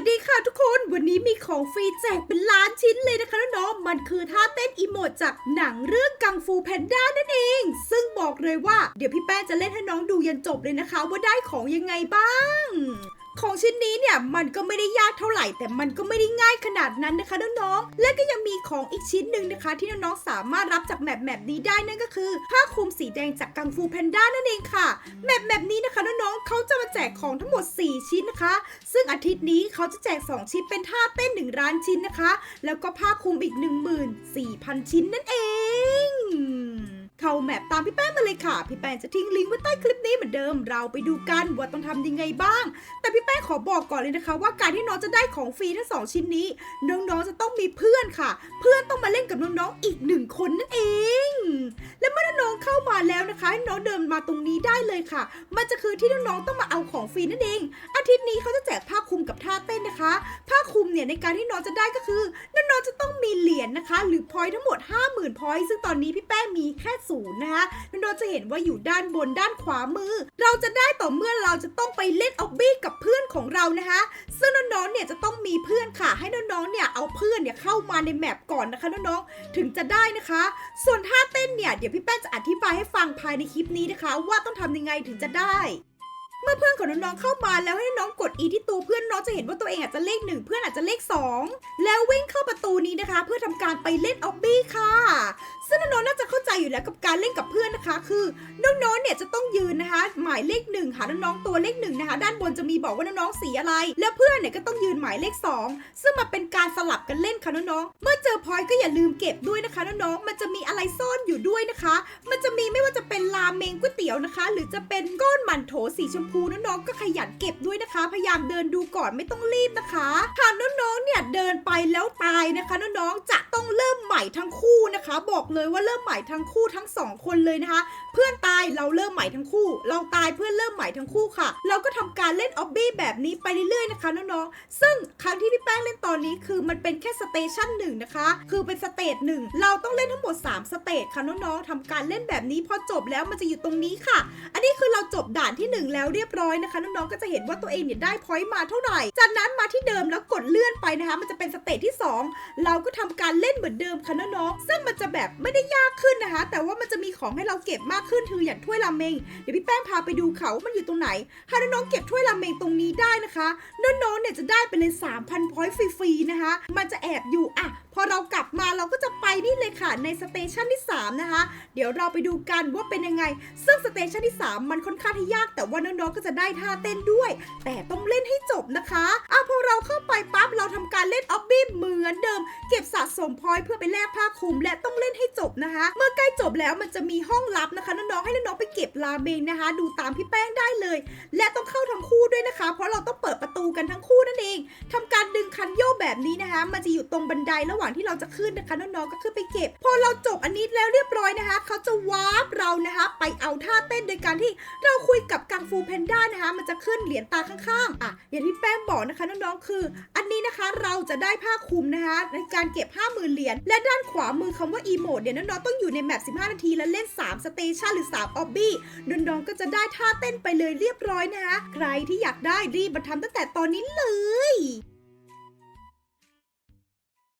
วัสดีค่ะทุกคนวันนี้มีของฟรีแจกเป็นล้านชิ้นเลยนะคะน้องมันคือท่าเต้นอีโมดจากหนังเรื่องกังฟูแพนด้านั่นเอง ซึ่งบอกเลยว่าเดี๋ยวพี่แป้งจะเล่นให้น้องดูยันจบเลยนะคะ ว่าได้ของยังไงบ้าง ของชิ้นนี้เนี่ยมันก็ไม่ได้ยากเท่าไหร่ แต่มันก็ไม่ได้ง่ายขนาดนั้นนะคะน้องๆ และก็ยังมีของอีกชิ้นหนึ่งนะคะ ที่น้องๆสามารถรับจากแมปแมปนี้ได้นั่นก็คือผ้าคลุมสีแดงจากกังฟูแพนด้านั่นเองค่ะแมปแมปนี้นะคะน้องๆเขาจะมาแจกของทั้งหมด 4 ชิ้นนะคะ ซึ่งอาทิตย์นี้เขาจะแจก 2 ชิ้นเป็นท่าเต้น1ล้านชิ้นนะคะ แล้วก็ผ้าคลุมอีก 14,000 ชิ้นนั่นเอง เข้าแมปตามพี่แป้งมาเลยค่ะ พี่แป้งจะทิ้งลิงก์ไว้ใต้คลิปนี้เหมือนเดิม เราไปดูกันว่าต้องทำยังไงบ้าง แต่พี่แป้งขอบอกก่อนเลยนะคะ ว่าการที่น้องจะได้ของฟรีทั้งสองชิ้นนี้ น้องๆจะต้องมีเพื่อนค่ะ เพื่อนต้องมาเล่นกับน้องๆอีกหนึ่งคนนั่นเอง ให้น้องเดินมาตรงนี้ได้เลยค่ะ มันจะคือที่น้องๆต้องมาเอาของฟรีนั่นเอง อาทิตย์นี้เขาจะแจกผ้าคลุมกับท่าเต้นนะคะ ผ้าคลุมเนี่ยในการที่น้องจะได้ก็คือน้องๆจะต้องมีเหรียญนะคะ หรือพอยต์ทั้งหมด 50,000พอยต์ซึ่งตอนนี้พี่แป้งมีแค่ศูนย์นะคะน้องๆจะเห็นว่าอยู่ด้านบนด้านขวามือ เราจะได้ต่อเมื่อเราจะต้องไปเล่นออบบี้กับเพื่อนของเรานะคะ ซึ่งน้องๆเนี่ยจะต้องมีเพื่อนค่ะ ให้น้องๆเนี่ยเอาเพื่อนเนี่ยเข้ามาในแมปก่อนนะคะน้องๆถึงจะได้นะคะ ส่วนท่าเต้นเนี่ยเดี๋ยวพี่แป้งจะอธิบายให้ฟังภายในคลิปนี้นะคะ ว่าต้องทำยังไงถึงจะได้ เมื่อเพื่อนของน้องๆเข้ามาแล้วให้น้องกด E ที่ตัวเพื่อนน้องจะเห็นว่าตัวเองอาจจะเลขหนึ่งเพื่อนอาจจะเลขสองแล้ววิ่งเข้าประตูนี้นะคะ เพื่อทำการไปเล่นออบบี้ค่ะ ซึ่งน้องๆน่าจะเข้าใจอยู่แล้วกับการเล่นกับเพื่อนนะคะ คือน้องๆเนี่ยจะต้องย หมายเลขหนึ่งค่ะน้องๆตัวเลขหนึ่งนะคะ ด้านบนจะมีบอกว่าน้องๆสีอะไร แล้วเพื่อนเนี่ยก็ต้องยืนหมายเลขสองซึ่งมันเป็นการสลับกันเล่นค่ะน้องๆเมื่อเจอพอยก็อย่าลืมเก็บด้วยนะคะน้องๆมันจะมีอะไรซ่อนอยู่ด้วยนะคะ มันจะมีไม่ว่าจะเป็นราเมงก๋วยเตี๋ยวนะคะ หรือจะเป็นก้อนหมันโถสีชมพูน้องๆก็ขยันเก็บด้วยนะคะ พยายามเดินดูก่อนไม่ต้องรีบนะคะหากน้อง เดินไปแล้วตายนะคะน้องๆจะต้องเริ่มใหม่ทั้งคู่นะคะ บอกเลยว่าเริ่มใหม่ทั้งคู่ทั้งสองคนเลยนะคะ เพื่อนตายเราเริ่มใหม่ทั้งคู่ เราตายเพื่อนเริ่มใหม่ทั้งคู่ค่ะ เราก็ทำการเล่นออบบี้แบบนี้ไปเรื่อยๆนะคะน้องๆซึ่งครั้งที่พ งเล่นตอนนี้คือมันเป็นแค่สเตชันหนึ่งนะคะ คือเป็นสเตจหนึ่งเราต้องเล่นทั้งหมด 3 สเตจค่ะน้องๆทำการเล่นแบบนี้พอจบแล้วมันจะอยู่ตรงนี้ค่ะ อันนี้คือเราจบด่านที่ 1 แล้วเรียบร้อยนะคะน้องๆก็จะเห็นว่าตัวเองเนี่ยได้พอยต์มาเท่าไหร่ จากนั้นมาที่เดิมแล้วกดเลื่อนไปนะคะ มันจะเป็นสเตจที่ 2 เราก็ทำการเล่นเหมือนเดิมค่ะน้องๆซึ่งมันจะแบบไม่ได้ยากขึ้นนะคะ แต่ว่ามัน ของให้เราเก็บมากขึ้นคืออย่างถ้วยราเมงเดี๋ยวพี่แป้งพาไปดูเขาว่ามันอยู่ตรงไหนถ้าน้องๆเก็บถ้วยราเมงตรงนี้ได้นะคะน้องๆเนี่ยจะได้ไปเลย3,000พอยต์ฟรีๆนะคะ มันจะแอบอยู่อะพอเรากลับมาเราก็จะไปนี่เลยค่ะในสเตชันที่ 3 นะคะ เดี๋ยวเราไปดูกันว่าเป็นยังไง ซึ่งสเตชันที่ 3 มันค่อนข้างที่ยาก แต่ว่าน้องๆก็จะได้ท่าเต้นด้วย แต่ต้องเล่นให้จบนะคะอะพอเราเข้าไปปั๊บเราทำ การเล่นออบบี้เหมือนเดิม เก็บสะสมพอยเพื่อไปแลกผ้าคลุม และต้องเล่นให้จบนะคะ เมื่อใกล้จบแล้วมันจะมีห้องลับนะคะน้องๆให้น้องๆไปเก็บราเมงนะคะ ดูตามพี่แป้งได้เลย และต้องเข้าทั้งคู่ด้วยนะคะ เพราะเราต้องเปิดประตูกันทั้งคู่ คันโยกแบบนี้นะคะ มันจะอยู่ตรงบันไดระหว่างที่เราจะขึ้นนะคะน้องๆก็ขึ้นไปเก็บ พอเราจบอันนี้แล้วเรียบร้อยนะคะเขาจะวาร์ปเรานะคะ ไปเอาท่าเต้นโดยการที่เราคุยกับกังฟูแพนด้านะคะ มันจะขึ้นเหรียญตาข้างๆอะอย่างที่แป้งบอกนะคะน้องๆคือ อันนี้นะคะเราจะได้ผ้าคลุมนะคะ ในการเก็บ50,000เหรียญและด้านขวามือคำว่าอีโมดเนี่ยน้องๆต้องอยู่ในแมป15 นาทีและเล่น3สเตชันหรือ3ออบบี้น้องๆก็จะได้ท่าเต้นไปเลยเรียบร้อยนะคะใครที่อยากได้รีบมาทำตั้งแต่ตอนนี้เลย